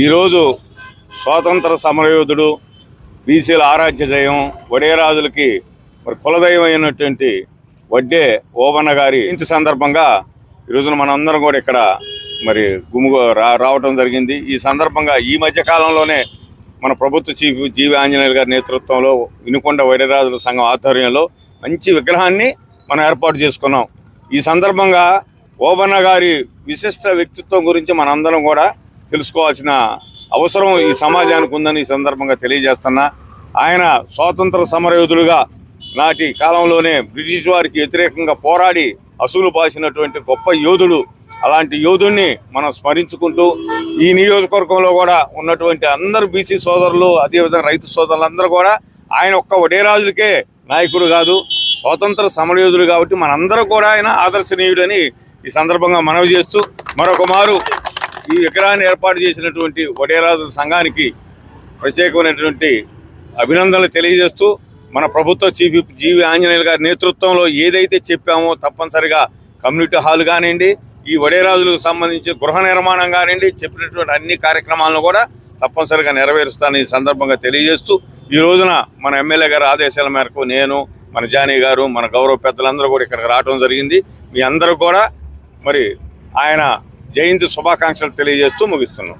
ఈరోజు స్వాతంత్ర సమరయోధుడు బీసీల ఆరాధ్య దైవం వడేరాజులకి మరి కులదైవం అయినటువంటి వడ్డే ఓబన్న గారి ఇంటి సందర్భంగా ఈ రోజున మనందరం కూడా ఇక్కడ మరి గుమ్ము రా రావటం జరిగింది. ఈ సందర్భంగా ఈ మధ్య కాలంలోనే మన ప్రభుత్వ చీఫ్ జీవి ఆంజనేయులు గారి నేతృత్వంలో వినుకొండ వైరరాజుల సంఘం ఆధ్వర్యంలో మంచి విగ్రహాన్ని మనం ఏర్పాటు చేసుకున్నాం. ఈ సందర్భంగా ఓబన్న గారి విశిష్ట వ్యక్తిత్వం గురించి మనందరం కూడా తెలుసుకోవాల్సిన అవసరం ఈ సమాజానికి ఉందని ఈ సందర్భంగా తెలియజేస్తున్నా. ఆయన స్వాతంత్ర సమరయోధులుగా నాటి కాలంలోనే బ్రిటిష్ వారికి వ్యతిరేకంగా పోరాడి అసూలు పాసినటువంటి గొప్ప యోధుడు అలాంటి యోధుడిని మనం స్మరించుకుంటూ ఈ నియోజకవర్గంలో కూడా ఉన్నటువంటి అందరు బీసీ సోదరులు అదేవిధంగా రైతు సోదరులందరూ కూడా ఆయన ఒక్క వడేరాజులకే నాయకుడు కాదు స్వాతంత్ర సమరయోధుడు కాబట్టి మనందరూ కూడా ఆయన ఆదర్శనీయుడని ఈ సందర్భంగా మనవి చేస్తూ మరొక మారు ఈ విగ్రహాన్ని ఏర్పాటు చేసినటువంటి వడేరాజుల సంఘానికి ప్రత్యేకమైనటువంటి అభినందనలు తెలియజేస్తూ మన ప్రభుత్వ చీఫ్ జీవి ఆంజనేయులు గారి నేతృత్వంలో ఏదైతే చెప్పామో తప్పనిసరిగా కమ్యూనిటీ హాల్ కానివ్వండి ఈ వడేరాజులకు సంబంధించి గృహ నిర్మాణం కానివ్వండి చెప్పినటువంటి అన్ని కార్యక్రమాలను కూడా తప్పనిసరిగా నెరవేరుస్తానని ఈ సందర్భంగా తెలియజేస్తూ ఈ రోజున మన ఎమ్మెల్యే గారి ఆదేశాల మేరకు నేను మన జానీ గారు మన గౌరవ పెద్దలందరూ కూడా ఇక్కడికి రావడం జరిగింది. మీ అందరూ కూడా మరి ఆయన జయంతి శుభాకాంక్షలు తెలియజేస్తూ ముగిస్తున్నాం.